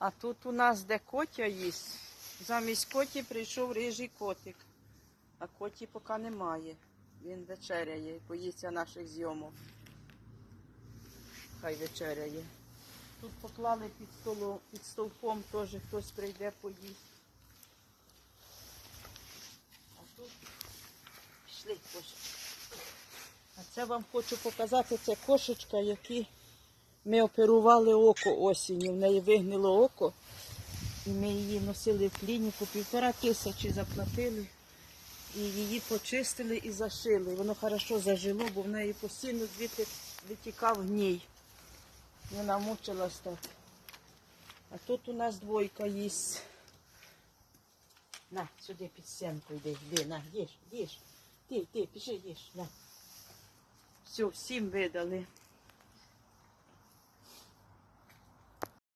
А тут у нас де котя їсть. Замість коті прийшов рижий котик. А коті поки немає. Він вечеряє, боїться наших зйомок. Хай вечеряє. Тут поклали під столом, під стовпом теж хтось прийде поїсть. А тут пішли кошечки. А це вам хочу показати, це кошечка, які ми оперували око осінню. В неї вигнило око. І ми її носили в клініку, півтора тисячі заплатили. І її почистили і зашили. Воно хорошо зажило, бо в неї постійно звідти витікав гній. Вона мучилась так. А тут у нас двойка їсть. На, сюди під стінку йди, йди, на, їж, їж. Ти, ти, піши, їж, на. Все, всім видали.